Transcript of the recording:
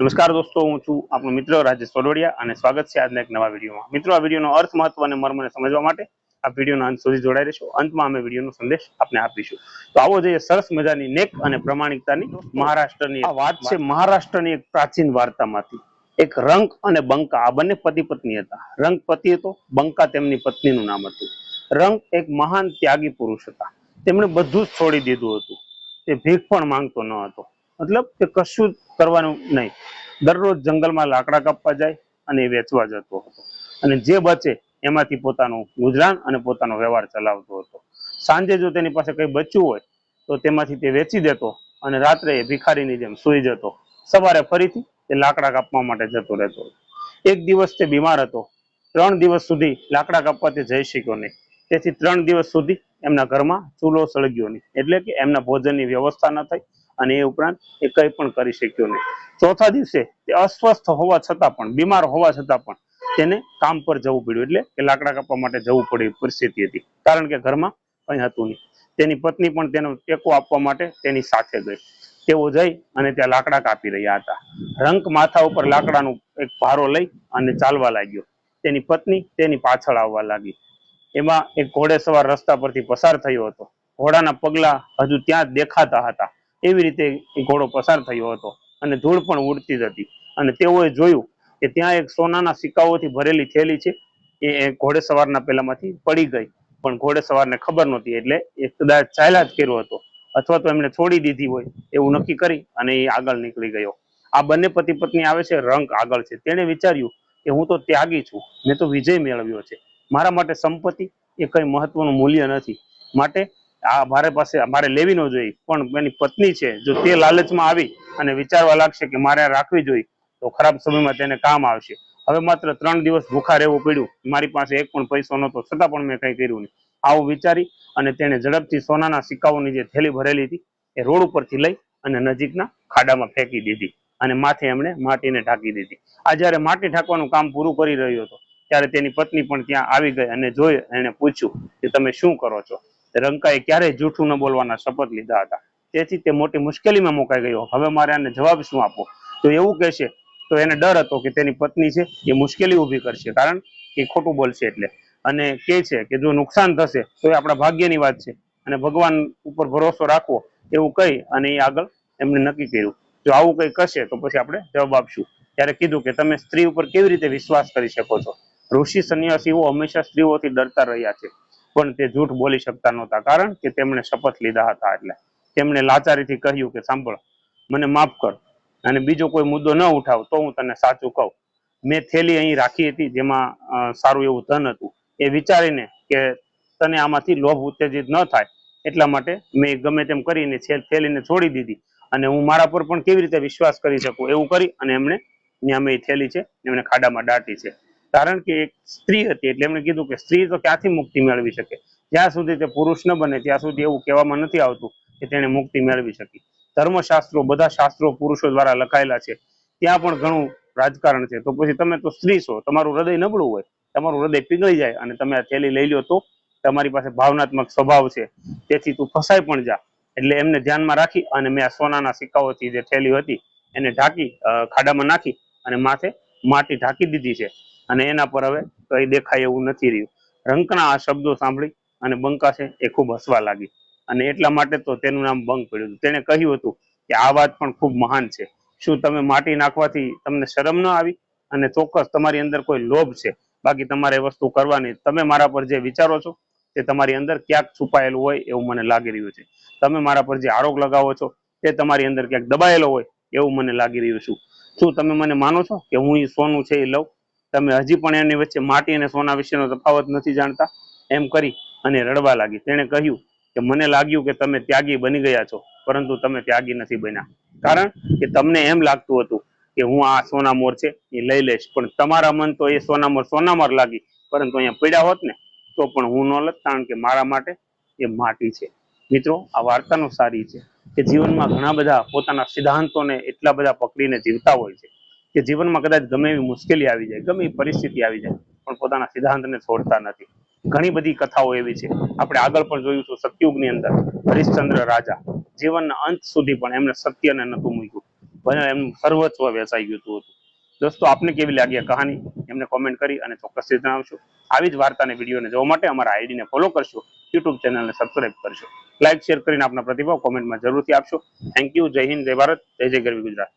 નમસ્કાર દોસ્તો, હું છું આપણો મિત્ર રાજેશ સોડવડિયા અને સ્વાગત છે આજના એક નવા વિડીયોમાં. મિત્રો, આ વિડીયોનો અર્થ, મહત્વ અને મર્મને સમજવા માટે આ વિડીયોના અંત સુધી જોડાઈ રહેશો. અંતમાં અમે વિડીયોનો સંદેશ આપને આપીશું તો આવો જોઈએ સરસ મજાની નેક અને પ્રમાણિકતાની મહારાષ્ટ્રની વાત છે મહારાષ્ટ્રની એક પ્રાચીન વાર્તામાંથી. એક રંક અને બંકા, આ બંને પતિ પત્ની હતા. રંક પતિ હતો, બંકા તેમની પત્નીનું નામ હતું. રંક એક મહાન ત્યાગી પુરુષ હતા. તેમણે બધું જ છોડી દીધું હતું. તે ભીખ પણ માંગતો ન હતો. મતલબ કે કશું કરવાનું નહીં. દરરોજ જંગલમાં લાકડા કાપવા જાય અને વેચવા જતો હતો. અને જે બચે એમાંથી પોતાનું ગુજરાન અને પોતાનો વ્યવહાર ચલાવતો હતો. સાંજે જો તેની પાસે કંઈ બચ્યું હોય, તો તેમાંથી તે વેચી દેતો અને રાત્રે એ ભિખારીની જેમ સૂઈ જતો. સવારે ફરીથી તે લાકડા કાપવા માટે જતો રહેતો. એક દિવસ તે બીમાર હતો. ત્રણ દિવસ સુધી લાકડા કાપવા તે જઈ શક્યો નહીં. તેથી ત્રણ દિવસ સુધી એમના ઘરમાં ચૂલો સળગ્યો નહીં. એટલે કે એમના ભોજનની વ્યવસ્થા ન થઈ. અને એ ઉપરાંત એ કંઈ પણ કરી શક્યો નહીં. ચોથા દિવસે અસ્વસ્થ હોવા છતાં પણ, બીમાર હોવા છતાં પણ તેને કામ પર જવું પડ્યું. એટલે કે લાકડા કાપવા માટે જવું પડ્યું પરિસ્થિતિ હતી. કારણ કે ઘરમાં કંઈ હતું નહીં. તેની પત્ની પણ તેનો ટેકો આપવા માટે તેની સાથે ગઈ. તેઓ જઈ અને ત્યાં લાકડા કાપી રહ્યા હતા. રંક માથા ઉપર લાકડાનું એક ભારો લઈ અને ચાલવા લાગ્યો. તેની પત્ની તેની પાછળ આવવા લાગી. એમાં એક ઘોડે સવાર રસ્તા પરથી પસાર થયો હતો. ઘોડાના પગલા હજુ ત્યાં દેખાતા હતા. એવી રીતે ઘોડો પસાર થયો હતો અને ધૂળ પણ ઉડતી હતી. અને તેઓએ જોયું કે ત્યાં એક સોનાના સિક્કાઓથી ભરેલી થેલી છે. એ એ ઘોડેસવારના પેલામાંથી પડી ગઈ. પણ ઘોડેસવારને ખબર નહોતી એટલે એ કદાચ ચાલ્યા જ કર્યો હતો. અથવા તો એમણે છોડી દીધી હોય એવું નક્કી કરી અને એ આગળ નીકળી ગયો. આ બંને પતિ પત્ની આવે છે રંગ આગળ છે. તેણે વિચાર્યું કે હું તો ત્યાગી છું. મેં તો વિજય મેળવ્યો છે. મારા માટે સંપત્તિ એ કઈ મહત્વનું મૂલ્ય નથી. માટે આ પાસે, મારે લેવી ન જોઈએ. પણ એની પત્ની છે, જો તે લાલચમાં આવી અને વિચારવા લાગશે કે મારે રાખવી જોઈએ, તો ખરાબ સમયમાં તેને કામ આવશે. હવે માત્ર ત્રણ દિવસ ભૂખા રહેવું પડ્યું. મારી પાસે એક પણ પૈસો નહોતો, છતાં પણ મેં કંઈ કર્યું નહીં. આવું વિચારી અને તેણે ઝડપથી સોનાના સિક્કાઓની જે થેલી ભરેલી હતી, એ રોડ ઉપરથી લઈ અને નજીકના ખાડામાં ફેંકી દીધી અને માથે એમણે માટીને ઢાંકી દીધી. આ જ્યારે માટી ઢાંકવાનું કામ પૂરું કરી રહ્યો હતો, ત્યારે તેની પત્ની પણ ત્યાં આવી ગઈ અને જોઈ એને પૂછ્યું કે તમે શું કરો છો? રંકાએ ક્યારેય જૂઠું ન બોલવાના શપથ લીધા હતા. તેથી તે મોટી મુશ્કેલીમાં મુકાઈ ગયો. હવે મારે આને જવાબ શું આપવો? તો એવું કહેશે, તો એને ડર હતો કે તેની પત્ની છે, એ મુશ્કેલી ઊભી કરશે. કારણ કે ખોટું બોલશે એટલે. અને કે છે કે જો નુકસાન થશે, તો એ આપણા ભાગ્યની વાત છે. અને ભગવાન ઉપર ભરોસો રાખવો, એવું કહી અને એ આગળ એમણે નક્કી કર્યું. જો આવું કંઈ કરશે તો પછી આપણે જવાબ આપશું. ત્યારે કીધું કે તમે સ્ત્રી ઉપર કેવી રીતે વિશ્વાસ કરી શકો છો? ઋષિ સંન્યાસીઓ હંમેશા સ્ત્રીઓથી ડરતા રહ્યા છે. પણ તે જૂઠ બોલી શકતા નહોતા. કારણ કે તેમણે શપથ લીધા હતા એટલે. તેમણે લાચારીથી કહ્યું કે સાંભળ, મને માફ કર. અને બીજો કોઈ મુદ્દો ન ઉઠાવ તો હું તને સાચું કહું. મેં થેલી અહીં રાખી હતી જેમાં સારું એવું ધન હતું. એ વિચારીને કે તને આમાંથી લોભ ઉત્તેજિત ન થાય, એટલા માટે મેં ગમે તેમ કરીને થેલીને છોડી દીધી. અને હું મારા પર પણ કેવી રીતે વિશ્વાસ કરી શકું? એવું કરી અને એમણે ત્યાં મેં થેલી છે, એમણે ખાડામાં દાટી છે. કારણ કે એક સ્ત્રી હતી એટલે એમણે કીધું કે સ્ત્રી તો ક્યાંથી મુક્તિ મેળવી શકે? જ્યાં સુધી તે પુરુષ ન બને, ત્યાં સુધી એવું કહેવામાં નથી આવતું કે તેણે મુક્તિ મેળવી શકી. ધર્મશાસ્ત્રો, બધા શાસ્ત્રો પુરુષો દ્વારા લખાયેલા છે. ત્યાં પણ ઘણું રાજકારણ છે. તો પછી તમે તો સ્ત્રી છો, તમારું હૃદય નબળું હોય, તમારું હૃદય પીગળી જાય અને તમે આ થેલી લઈ લો તો તમારી પાસે ભાવનાત્મક સ્વભાવ છે. તેથી તું ફસાઈ પણ જા. એટલે એમને ધ્યાનમાં રાખી અને મેં આ સોનાના સિક્કાઓથી જે થેલી હતી એને ઢાંકી ખાડામાં નાખી અને માથે માટી ઢાંકી દીધી છે. અને એના પર હવે કઈ દેખાય એવું નથી રહ્યું. રંકના આ શબ્દો સાંભળી અને બંકાશે એ ખૂબ હસવા લાગી. અને એટલા માટે તો તેનું નામ બંક પડ્યું હતું. તેણે કહ્યું હતું કે આ વાત પણ ખૂબ મહાન છે. શું તમે માટી નાખવાથી તમને શરમ ન આવી? અને ચોક્કસ તમારી અંદર કોઈ લોભ છે. બાકી તમારે વસ્તુ કરવાની. તમે મારા પર જે વિચારો છો તે તમારી અંદર ક્યાંક છુપાયેલું હોય એવું મને લાગી રહ્યું છે. તમે મારા પર જે આરોપ લગાવો છો તે તમારી અંદર ક્યાંક દબાયેલો હોય એવું મને લાગી રહ્યું છું. શું તમે મને માનો છો કે હું એ સોનું છે એ લઉં? તમે હજી પણ એની વચ્ચે માટી અને સોના વિશેનો તફાવત નથી જાણતા? એમ કરી અને રડવા લાગી. તેણે કહ્યું કે મને લાગ્યું કે તમે ત્યાગી બની ગયા છો, પરંતુ તમે ત્યાગી નથી બન્યા. કારણ કે તમને એમ લાગતું હતું કે હું આ સોનામોર છે, એ લઈ લઈશ. પણ તમારા મન તો એ સોનામોર સોનામોર લાગી. પરંતુ અહીંયા પીડા હોત ને, તો પણ હું ન લત, કારણ કે મારા માટે એ માટી છે. મિત્રો, આ વાર્તાનો સારી છે કે જીવનમાં ઘણા બધા પોતાના સિદ્ધાંતોને એટલા બધા પકડીને જીવતા હોય છે. કે જીવનમાં કદાચ ગમે એવી મુશ્કેલી આવી જાય, ગમે પરિસ્થિતિ આવી જાય, પણ પોતાના સિદ્ધાંતને છોડતા નથી. ઘણી બધી કથાઓ એવી છે. આપણે આગળ પણ જોયું છું સત્યુગની અંદર. હરિશ્ચંદ્ર રાજા, જીવનના અંત સુધી પણ એમને સત્યને નતું મૂક્યું. ભલે એમનું સર્વસ્વ વેચાઈ ગયું હતું. દોસ્તો, આપને કેવી લાગી કહાની? એમને કોમેન્ટ કરી અને ચોક્કસથી જણાવશો. આવી જ વાર્તાને, વિડીયોને જોવા માટે અમારા આઈડીને ફોલો કરશો. યુટ્યુબ ચેનલને સબસ્ક્રાઇબ કરશો. લાઇક શેર કરીને આપના પ્રતિભાવ કોમેન્ટમાં જરૂરથી આપશો. થેન્ક યુ જય હિન્દ, જય ભારત. જય જય ગરવી ગુજરાત.